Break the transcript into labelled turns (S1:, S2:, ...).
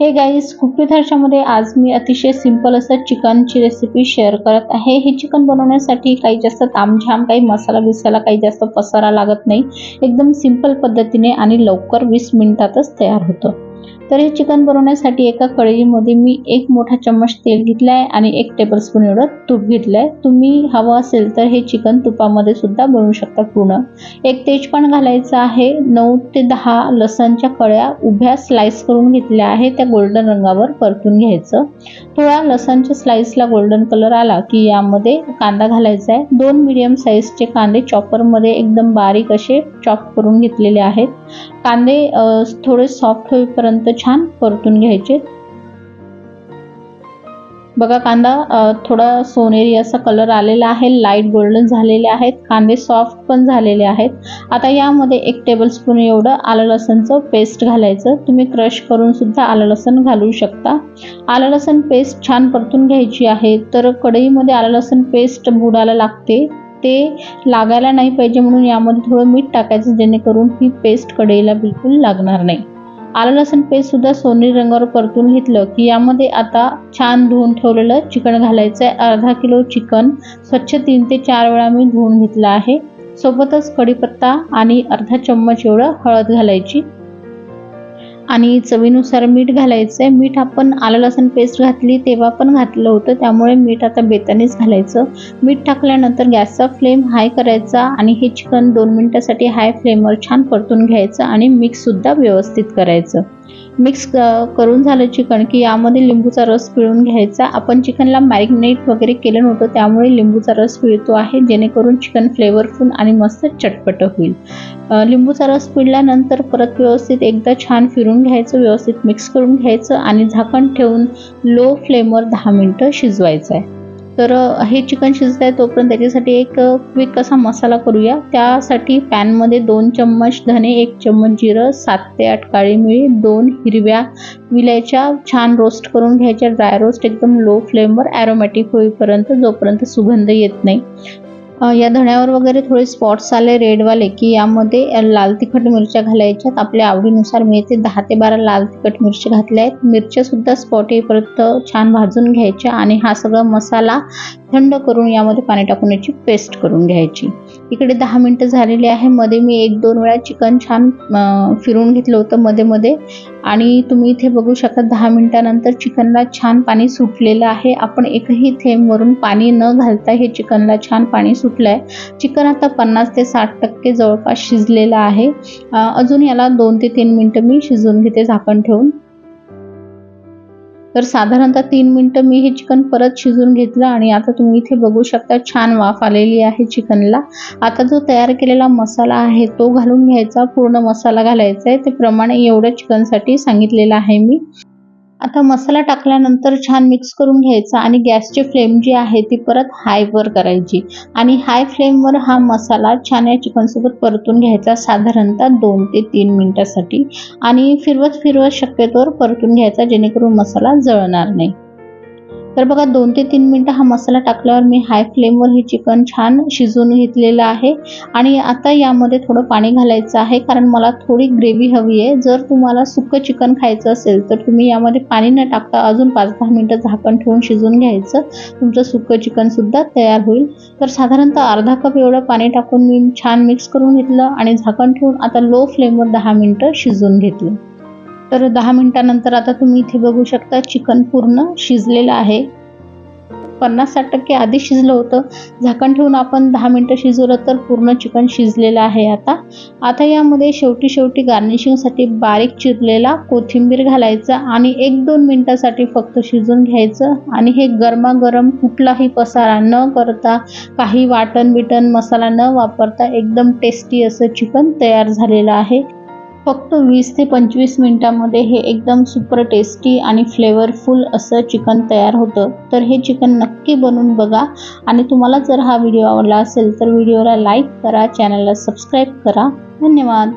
S1: हे guys cook हर्षामध्ये आज मी अतिशय सिंपल असं चिकनची रेसिपी शेअर करत आहे. हे चिकन बनवण्यासाठी काही जास्त तामझाम काही मसाला बिसाला काही जास्त पसारा लागत नाही. एकदम सिंपल पद्धतीने आणि लवकर वीस मिनिटातच तयार होतं. तर हे चिकन बनवण्यासाठी एका कढईमध्ये मी एक मोठा चम्मच तेल घेतला आहे आणि एक टेबलस्पून एवढं तूप घेतलं आहे तुम्ही हवं असेल तर हे चिकन तुपामध्ये सुद्धा बनवू शकता पूर्ण. एक तेजपान घालायचं आहे. नऊ ते दहा लसणच्या कळ्या उभ्या स्लाइस करून घेतल्या आहे त्या गोल्डन रंगावर परतून घ्यायचं. थोडा लसणच्या स्लाइसला गोल्डन कलर आला की यामध्ये कांदा घालायचा आहे. दोन मिडियम साईजचे कांदे चॉपरमध्ये एकदम बारीक असे चॉप करून घेतलेले आहेत. कांदे थोडे सॉफ्ट होईपर्यंत छान परतून घ्यायचे. बघा कांदा थोडा सोनेरी असा कलर आलेला आहे. लाइट गोल्डन झालेले आहेत. कांदे सॉफ्ट पण झालेले आहेत. आता यामध्ये एक टेबलस्पून एवढं आलं लसणचं पेस्ट घालायचं. तुम्ही क्रश करून सुद्धा आलं लसण घालू शकता. आलं लसण पेस्ट छान परतून घ्यायची आहे. तर कढईमध्ये आलं लसण पेस्ट बुडायला लागते. ते लागायला नाही पाहिजे म्हणून यामध्ये थोडं मीठ टाकायचं जेणेकरून ही पेस्ट कढईला बिलकुल लागणार नाही. आलं लसूण पेस्ट सुद्धा सोनेरी रंगावर परतून घेतलं की यामध्ये आता छान धुवून ठेवलेलं चिकन घालायचं आहे अर्धा किलो चिकन स्वच्छ तीन ते चार वेळा मी धुवून घेतलं आहे. सोबतच कढीपत्ता आणि अर्धा चम्मच एवढं हळद घालायची. आणि चवीनुसार मीठ घालायचं आहे मीठ आपण आलं लसूण पेस्ट घातली तेव्हा पण घातलं होतं. त्यामुळे मीठ आता बेतानेच घालायचं. मीठ टाकल्यानंतर गॅसचा फ्लेम हाय करायचा आणि हे चिकन दोन मिनटासाठी हाय फ्लेमवर छान परतून घ्यायचं आणि मिक्ससुद्धा व्यवस्थित करायचं. मिक्स करून झालं चिकन की यामध्ये लिंबूचा रस पिळून घ्यायचा. आपण चिकनला मॅरिनेट वगैरे केलं नव्हतं त्यामुळे लिंबूचा रस पिळतो आहे. जेणेकरून चिकन फ्लेवरफुल आणि मस्त चटपट होईल. लिंबूचा रस पिळल्यानंतर परत व्यवस्थित एकदा छान फिरून घ्यायचं व्यवस्थित मिक्स करून घ्यायचं आणि झाकण ठेवून लो फ्लेमवर दहा मिनटं शिजवायचं आहे तर हे चिकन शिजत आहे तोपर्यंत त्याच्यासाठी एक क्विक असा मसाला करूया. त्यासाठी पॅनमध्ये दोन चम्मच धने एक चम्मच जिरं सात ते आठ काळी मिळी दोन हिरव्या विलायच्या छान रोस्ट करून घ्यायच्या. ड्राय रोस्ट एकदम लो फ्लेमवर ॲरोमॅटिक होईपर्यंत जोपर्यंत सुगंध येत नाही. या धण्यावर वगैरे थोडे स्पॉट्स आले रेडवाले की यामध्ये लाल तिखट मिरच्या घालायच्यात आपल्या आवडीनुसार मी ते दहा ते बारा लाल तिखट मिरची घातल्या आहेत. मिरच्यासुद्धा स्पॉट येईपर्यंत छान भाजून घ्यायच्या आणि हा सगळा मसाला थंड करून यामध्ये पाणी टाकून याची पेस्ट करून घ्यायची. इकडे दहा मिनटं झालेली आहे. मध्ये मी एक दोन वेळा चिकन छान फिरून घेतलं होतं. मध्ये मध्ये आणि तुम्ही इथे बघू शकता दहा मिनिटानंतर चिकनला छान पाणी सुटलेलं आहे. आपण एकही थेंबवरून पाणी न घालता हे चिकनला छान पाणी सुटलं आहे चिकन आता पन्नास ते साठ टक्के जवळपास शिजलेलं आहे. अजून याला दोन ते तीन मिनटं मी शिजवून घेते झाकण ठेवून. तर साधारणतः तीन मिनटं मी हे चिकन परत शिजून घेतलं आणि आता तुम्ही इथे बघू शकता छान वाफ आलेली आहे चिकनला. आता जो तयार केलेला मसाला आहे तो घालून घ्यायचा पूर्ण मसाला घालायचा आहे. ते प्रमाणे एवढ्या चिकनसाठी सांगितलेलं आहे मी. आता मसाला टाकल्यानंतर छान मिक्स करून घ्यायचा आणि गॅसची फ्लेम जी आहे ती परत हायवर करायची. आणि हाय फ्लेमवर हा मसाला छान या चिकनसोबत परतून घ्यायचा साधारणतः दोन ते तीन मिनटासाठी. आणि फिरवत फिरवत शक्यतोवर परतून घ्यायचा जेणेकरून मसाला जळणार नाही. तर बघा दोन ते तीन मिनटं हा मसाला टाकल्यावर मी हाय फ्लेमवर हे चिकन छान शिजवून घेतलेलं आहे. आणि आता यामध्ये थोडं पाणी घालायचं आहे कारण मला थोडी ग्रेव्ही हवी आहे. जर तुम्हाला सुकं चिकन खायचं असेल तर तुम्ही यामध्ये पाणी न टाकता अजून पाच दहा मिनटं झाकण ठेवून शिजवून घ्यायचं. तुमचं सुकं चिकनसुद्धा तयार होईल. तर साधारणतः अर्धा कप एवढं पाणी टाकून मी छान मिक्स करून घेतलं आणि झाकण ठेवून आता लो फ्लेमवर दहा मिनटं शिजवून घेतलं. तर दहा मिनटानंतर आता तुम्ही इथे बघू शकता चिकन पूर्ण शिजलेलं आहे. पन्नास साठ टक्के आधी शिजलं होतं. झाकण ठेवून आपण दहा मिनटं शिजवलं तर पूर्ण चिकन शिजलेलं आहे आता. आता यामध्ये शेवटी शेवटी गार्निशिंगसाठी बारीक चिरलेला कोथिंबीर घालायचा आणि एक दोन मिनटासाठी फक्त शिजून घ्यायचं आणि हे गरमागरम कुठलाही पसारा न करता काही वाटण बिटन मसाला न वापरता एकदम टेस्टी असं चिकन तयार झालेलं आहे. फक्त वीस ते पंचवीस मिनटामध्ये हे एकदम सुपर टेस्टी आणि फ्लेवरफुल असं चिकन तयार होतं. तर हे चिकन नक्की बनवून बघा. आणि तुम्हाला जर हा व्हिडिओ आवडला असेल तर व्हिडिओला लाईक करा चॅनलला सबस्क्राईब करा. धन्यवाद.